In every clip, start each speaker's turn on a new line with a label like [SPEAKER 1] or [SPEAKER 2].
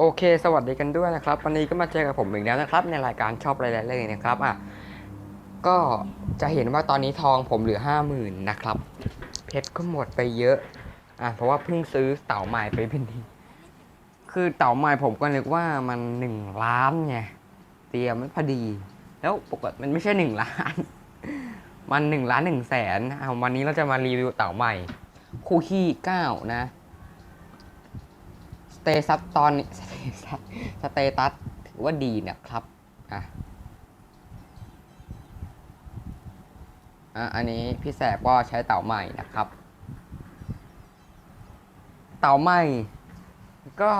[SPEAKER 1] โอเค สวัสดีกันด้วยนะครับ วันนี้ก็มาเจอกับผมอีกแล้วนะครับ ในรายการชอบอะไรเลยนะครับอะก็จะเห็นว่าตอนนี้ทองผมเหลือห้าหมื่นนะครับ เพชรก็หมดไปเยอะอะเพราะว่าเพิ่งซื้อเต่าใหม่ไปเป็นทีคือเต่าใหม่ผมก็นึกว่ามันหนึ่งล้านไงเตรียมมันพอดี แล้วปกติมันไม่ใช่หนึ่งล้าน มันหนึ่งล้านหนึ่งแสนอะวันนี้เราจะมารีวิวเต่าใหม่คู่ขี้เก้านะ เตซัสตอนนี้สเตซัสสเตตัสถือว่าดีนะครับอะอะอันนี้พี่แสบก็ใช้เต่าใหม่นะครับ เต่าใหม่ ก็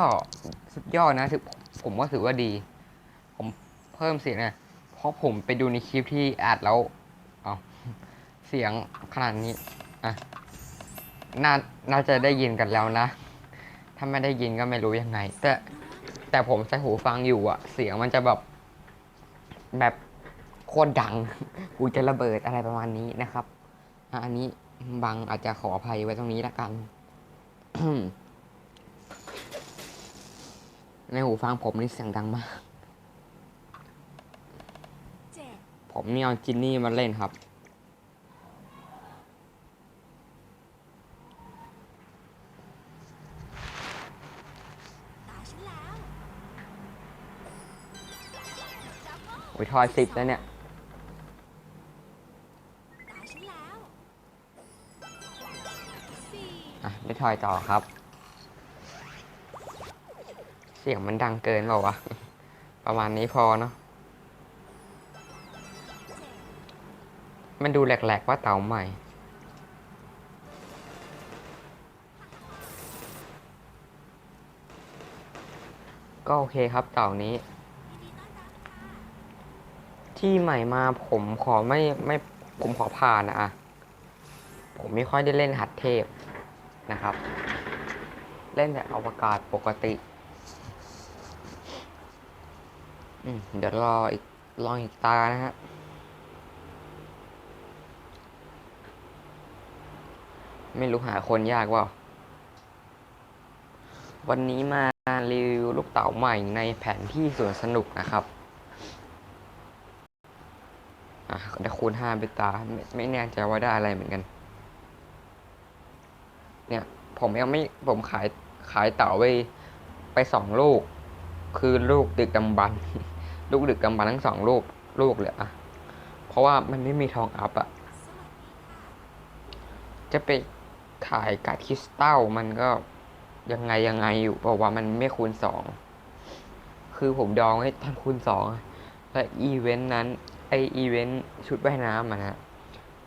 [SPEAKER 1] สุดยอดนะถือผมก็ถือว่าดี ผมเพิ่มเสียงนะเพราะผมไปดูในคลิปที่อัดแล้วเอาเสียงขนาดนี้อะน่าน่าจะได้ยินกันแล้วนะ ถ้าไม่ได้ยินก็ไม่รู้ยังไง แต่แต่ผมใส่หูฟังอยู่อะเสียงมันจะแบบ แบบโคตรดัง กูจะระเบิดอะไรประมาณนี้นะครับอะอันนี้บังอาจจะขออภัยไว้ตรงนี้ละกัน ในหูฟังผมนี่เสียงดังมาก
[SPEAKER 2] เจ็ด
[SPEAKER 1] ผมนี่เอาจินนี่มาเล่นครับ
[SPEAKER 2] ตาฉันแล้ว จับโม่
[SPEAKER 1] โอ้ยทอยสิบแล้วเนี่ย
[SPEAKER 2] ตาฉันแล้วสี่
[SPEAKER 1] อะได้ทอยต่อครับ เสียงมันดังเกินเปล่าวะ ประมาณนี้พอเนาะ
[SPEAKER 2] เจ็ด
[SPEAKER 1] มันดูแหลกๆว่าเต่าใหม่ ก็โอเคครับเต่านี้
[SPEAKER 2] ยินดีต้อนรับค่ะ
[SPEAKER 1] ที่ใหม่มาผมขอไม่ไม่ผมขอผ่านนะอะผมไม่ค่อยได้เล่นหัดเทพนะครับ เล่นแต่อวกาศปกติอืมเดี๋ยวรออีกลองอีกตานะฮะไม่รู้หาคนยากว่า วันนี้มารีวิวลูกเต๋าใหม่ในแผนที่สวนสนุกนะครับ อะได้คูณห้าไปตาไม่ไม่แน่ใจว่าได้อะไรเหมือนกัน เนี่ย ผมยังไม่ผมขายขายเต่าไปไปสองลูก คือลูกดึกดำบรรลูกดึกดำบรรทั้งสองลูกลูกเลยอะเพราะว่ามันไม่มีทองอัพอะ
[SPEAKER 2] สวัสดีค่ะ
[SPEAKER 1] จะไปขายกัดคริสตัลมันก็ยังไงยังไงอยู่เพราะว่ามันไม่คูณสองคือผมดองไว้ตอนคูณสองและอีเวนต์นั้น ไออีเวนต์ชุดว่ายน้ำอะนะ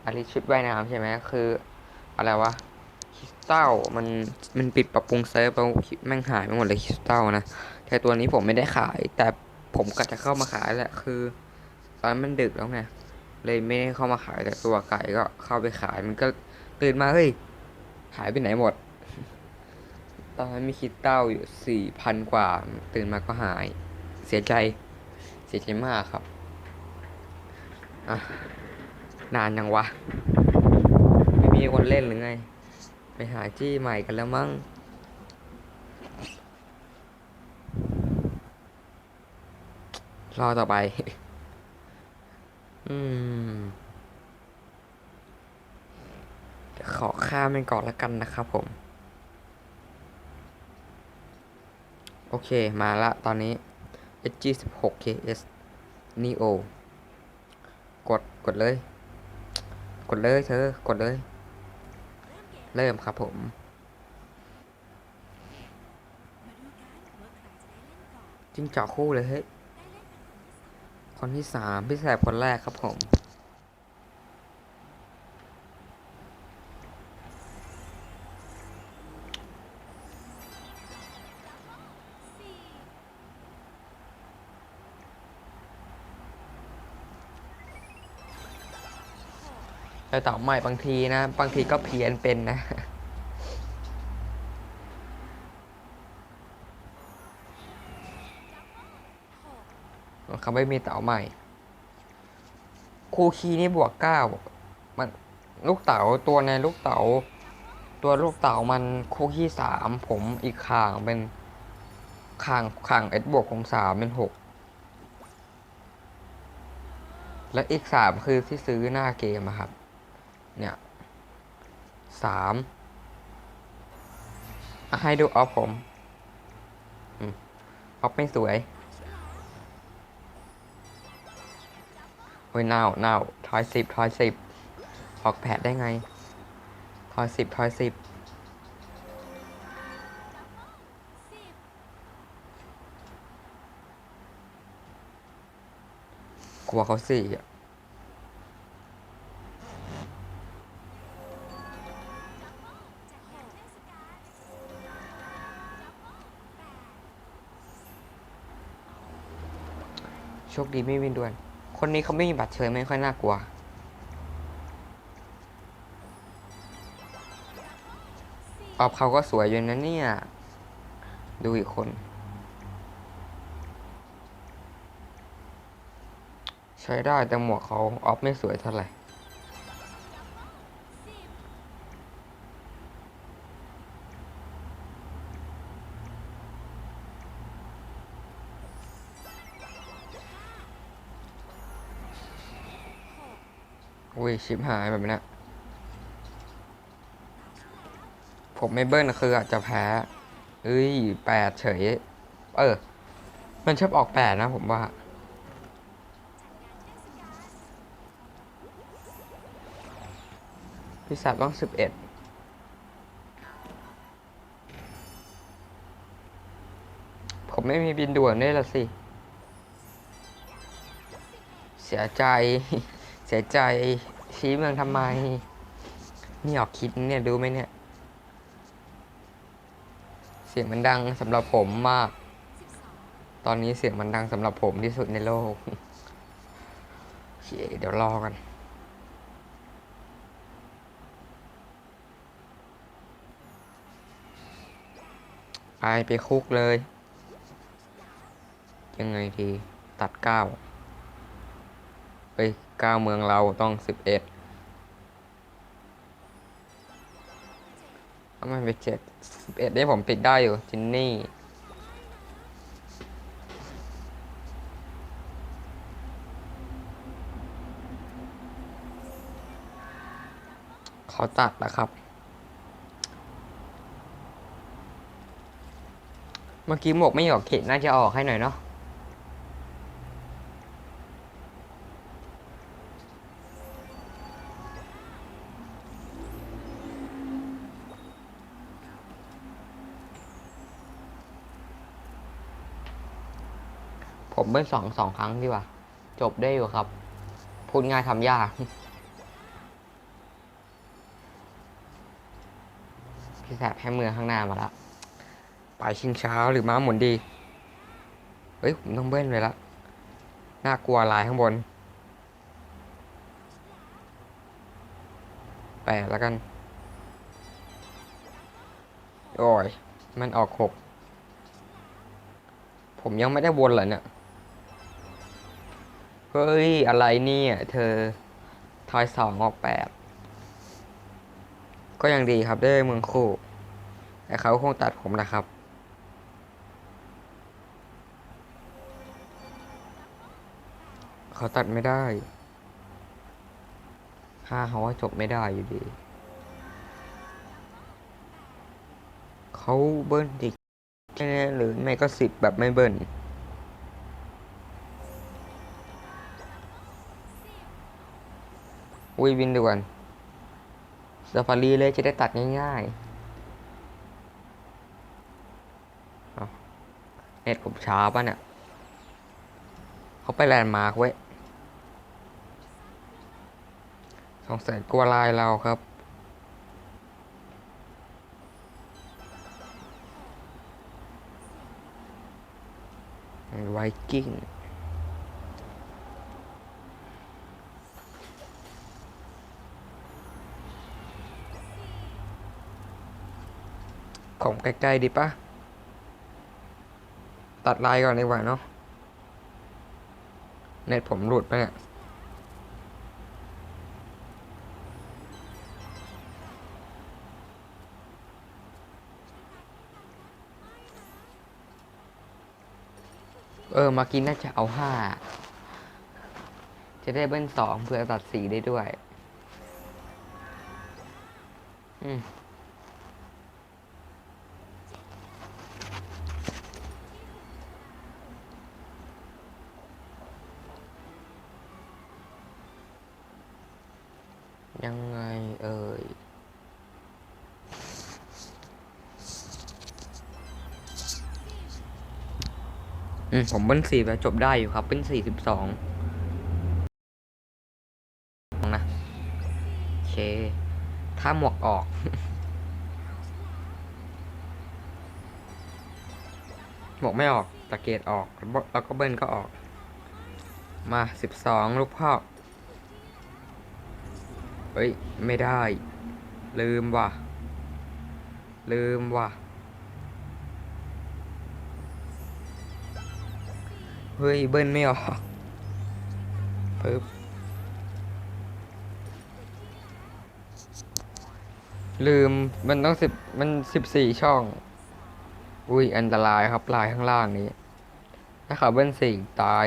[SPEAKER 1] อะไรชุดว่ายน้ำใช่ไหมคือ อะไรวะคริสตัลมันมันปิดปรับปรุงเซิร์ฟแล้วแม่งหายไปหมดเลยคริสตัลนะแต่ตัวนี้ผมไม่ได้ขาย แต่ผมก็จะเข้ามาขายแหละคือ ตอนนนมันดึกแล้วไงเลยไม่ได้เข้ามาขายแต่ตัวไก่ก็เข้าไปขายมันก็ตื่นมาเฮ้ยหายไปไหนหมด ตอนนั้นมีคริสตัลอยู่สี่พันกว่า ตื่นมาก็หาย เสียใจ เสียใจมากครับ อะ นานยังวะ ไม่มีคนเล่นหรือไง ไปหาจี้ใหม่กันแล้วมั้งรอต่อไป อืมขอข้ามมันก่อนล้วกันนะครับผม โอเคมาละตอนนี้ SG 1 6 KS Neo กดกดเลย กดเลยเธอกดเลย
[SPEAKER 2] เริ่ม
[SPEAKER 1] ครับผม
[SPEAKER 2] จิ้
[SPEAKER 1] งจอกคู่เลยเฮ้ย
[SPEAKER 2] คนที่สาม
[SPEAKER 1] พี่แสบคนแรกครับผม แต่เต่าใหม่บางทีนะ บางทีก็เพี้ยนเป็นนะเขาไม่มีเต่าใหม่ คูคีนี่บวกเก้ามันลูกเต๋าตัวในลูกเต๋าตัวลูกเต๋ามันคูคีสามผมอีกข้างเป็นข้างข้างเอสบวกของสามเป็นหกและอีกสามคือที่ซื้อหน้าเกมครับ เนี่ยสามอะให้ดูออฟผมออฟไม่สวยโอ้ยเน่าเน่าทอยสิบทอยสิบออกแผดได้ไงทอยสิบทอยสิบกลัวเขาสี่อะ โชคดีไม่วินด่วน คนนี้เขาไม่มีบัตรเชิญไม่ค่อยน่ากลัว ออฟเขาก็สวยอยู่นะเนี่ย ดูอีกคน ใช้ได้แต่หมวกเขาออฟไม่สวยเท่าไหร่ ยชิบหายแบบนี้ ผมไม่เบิ้ลคืออาจจะแพ้เอ้ยแปดเฉย เออ มันชอบออกแปดนะผมว่าพี่สักต้องสิบเอ็ดผมไม่มีบินด่วนด้วยละสิ เสียใจ เสียใจ ชี้เมืองทำไม นี่ออกคิดเนี่ยดูไหมเนี่ย เสียงมันดังสำหรับผมมาก
[SPEAKER 2] สิบสอง
[SPEAKER 1] ตอนนี้เสียงมันดังสำหรับผมที่สุดในโลกโอเคเดี๋ยวรอกันไปไปคุกเลย ยังไงดี ตัดเก้า เอ้ยเก้าเมืองเราต้องสิบเอ็ดทำไมไปเจ็ดสิบเอ็ดนี่ผมปิดได้อยู่จินนี่เขาตัดนะครับ เมื่อกี้หมวกไม่ออกเขตน่าจะออกให้หน่อยเนาะ ผมเบิ้ลสองสองครั้งดีกว่า จบได้อยู่ครับ พูดง่ายทำยาก พี่แสบให้มือข้างหน้ามาละไปชิงช้าหรือม้าหมุนดี เฮ้ย ผมต้องเบิ้ลเลยละน่ากลัวลายข้างบน แปดแล้วกัน โอ้ย มันออกหกผมยังไม่ได้วนเลยเนี่ย เฮ้ย อะไรเนี่ย เธอทอยสองออกแปดก็ยังดีครับได้เมืองคู่ แต่เขาคงตัดผมนะครับ เขาตัดไม่ได้ห้าเขาว่าจบไม่ได้อยู่ดี เขาเบิ้ลอีกแค่หรือไม่ก็สิบแบบไม่เบิ้ล อุ้ยบินด่วนซาฟารีเลยจะได้ตัดง่ายๆเน็ตผมช้าป่ะเนี่ยเขาไปแลนด์มาร์กไว้สองสัยกลัวลายเราครับไวกิ้ง มใกล้ๆดีปะตัดลายก่อนดีกว่าเนาะเน็ตผมหลุดไปเนี่ยเออ มากินน่าจะเอาห้า จะได้เบิ้ลสองเพื่อตัดสีได้ด้วย อืม ยังไงเอ่ยอืมผมเบิ้ลสี่ไปจบได้อยู่ครับ เป็นสี่สิบสองนะโอเค ถ้าหมวกออก หมวกไม่ออกตะเกียดออก แล้วก็เบิ้ลก็ออก มาสิบสองลูกพ่อ เฮ้ย ไม่ได้ ลืมว่ะ ลืมว่ะ เฮ้ย เบิ้ลไม่ออกปึ๊บลืมมันต้องสิบมันสิบสี่ช่อง อุ้ย อันตรายครับลายข้างล่างนี้ ถ้าเขาเบิ้ลสี่ตาย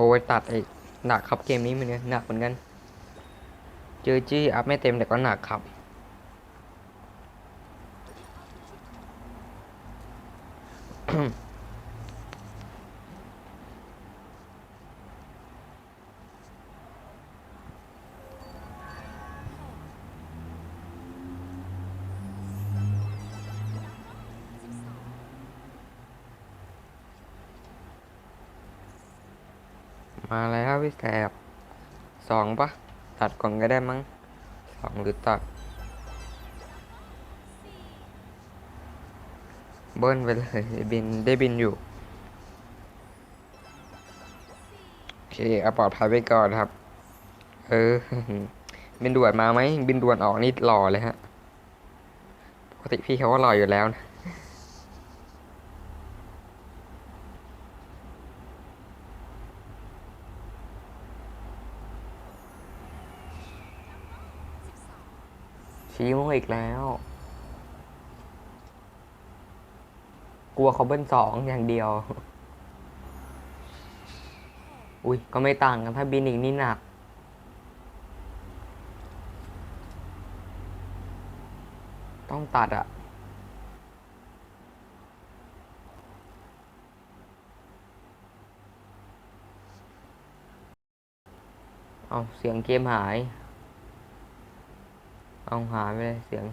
[SPEAKER 1] อ้ยตัดอีกหนักครับเกมนี้มันเนี่ยหนักเหมือนกัน เจอจี้อัพไม่เต็มแต่ก็หนักครับ มาแล้วพี่แสบสองปะตัดก่อนก็ได้มั้งสองหรือตัด เบิ้ลไปเลยได้บินได้บินอยู่ โอเคเอาปลอดภัยไปก่อนครับ เออ บินด่วนมาไหม บินด่วนออกนี่หล่อเลยฮะ ปกติพี่เขาก็หล่ออยู่แล้วนะ ชี้โมอีกแล้ว กลัวเขาเบิ้ลสองอย่างเดียว อุ้ยก็ไม่ต่างกันถ้าบินอีกนี่หนัก ต้องตัดอะเอาเสียงเกมหาย เอาหายไปเลยเสียง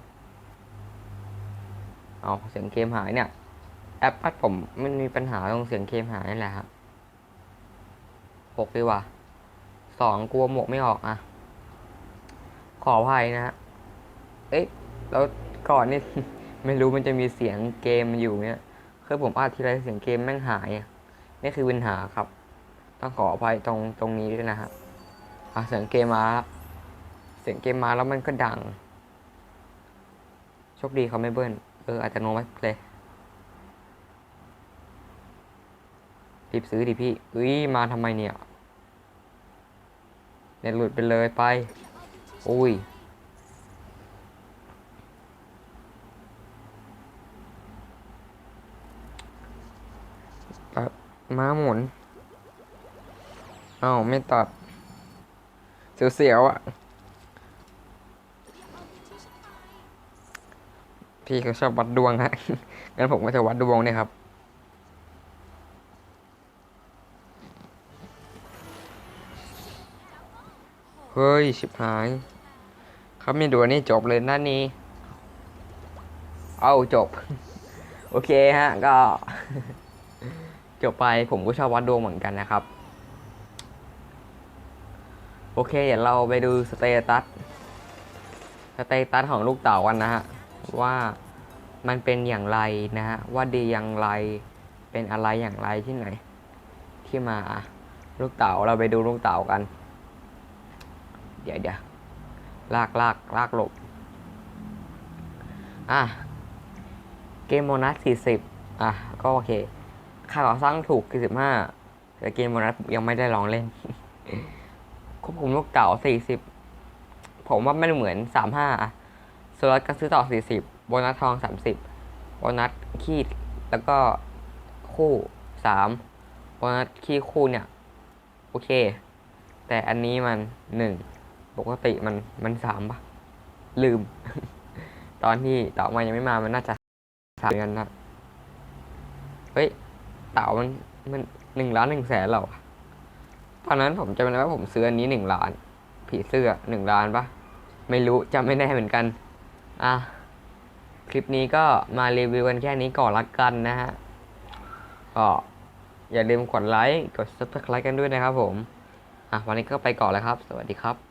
[SPEAKER 1] เอาเสียงเกมหายเนี่ย แอปปัดผมมันมีปัญหาตรงเสียงเกมหายนั่นแหละครับหกดีกว่าสองกลัวหมกไม่ออกอะ ขออภัยนะฮะ เอ๊ะแล้วก่อนนี่ไม่รู้มันจะมีเสียงเกมอยู่เนี่ยคือผมอัดทีไรเสียงเกมแม่งหายอะนี่คือปัญหาครับ ต้องขออภัยตรงตรงนี้ด้วยนะครับอะเสียงเกมมา เสียงเกมมาแล้วมันก็ดัง โชคดีเขาไม่เบิ้ลเอออาจจะงงไหมเลยรีบซื้อดิพี่อุ้ยมาทำไมเนี่ยเน็ตหลุดไปเลยไป อุ้ยม้าหมุน เอ้าไม่ตัด เสียวๆอะ พี่เขาชอบวัดดวงฮะ งั้นผมก็จะวัดดวงเนี่ยครับ เฮ้ยชิบหายเขามีดวนี่จบเลยน้านี้เอาจบ โอเคฮะ ก็ จบไปผมก็ชอบวัดดวงเหมือนกันนะครับ โอเค เดี๋ยวเราไปดูสเตตัส สเตตัสของลูกเต๋ากันนะฮะ ว่ามันเป็นอย่างไรนะฮะว่าดีอย่างไรเป็นอะไรอย่างไรที่ไหน ที่มาลูกเต๋าเราไปดูลูกเต๋ากัน เดี๋ยวเดี๋ยวลากลากลากหลบอะเกมโบนัสสี่สิบอะก็โอเคค่าก่อสร้างถูกคือสิบห้าแต่เกมโบนัสยังไม่ได้ลองเล่น ควบคุมลูกเต๋าสี่สิบผมว่าไมันเหมือนสามห้า สล็อตก็ซื้อต่อสี่สิบโบนัสทองสามสิบโบนัสคีดแล้วก็คู่สามโบนัสคีดคู่เนี่ย โอเค แต่อันนี้มันหนึ่งปกติมันมันสามปะลืม ตอนที่เต่ามายังไม่มามันน่าจะสามเดือนนะเฮ้ยเต่ามันมันหนึ่งล้านหนึ่งแสนหรอตอนนั้นผมจำได้ว่าผมซื้ออันนี้หนึ่งล้าน ผีเสื้อหนึ่งล้านปะไม่รู้จำไม่ได้เหมือนกัน อะ คลิปนี้ก็มารีวิวกันแค่นี้ก่อนละกันนะฮะ ก็อย่าลืมกดไลค์ กด subscribe กันด้วยนะครับผม อะ วันนี้ก็ไปก่อนแล้วครับ สวัสดีครับ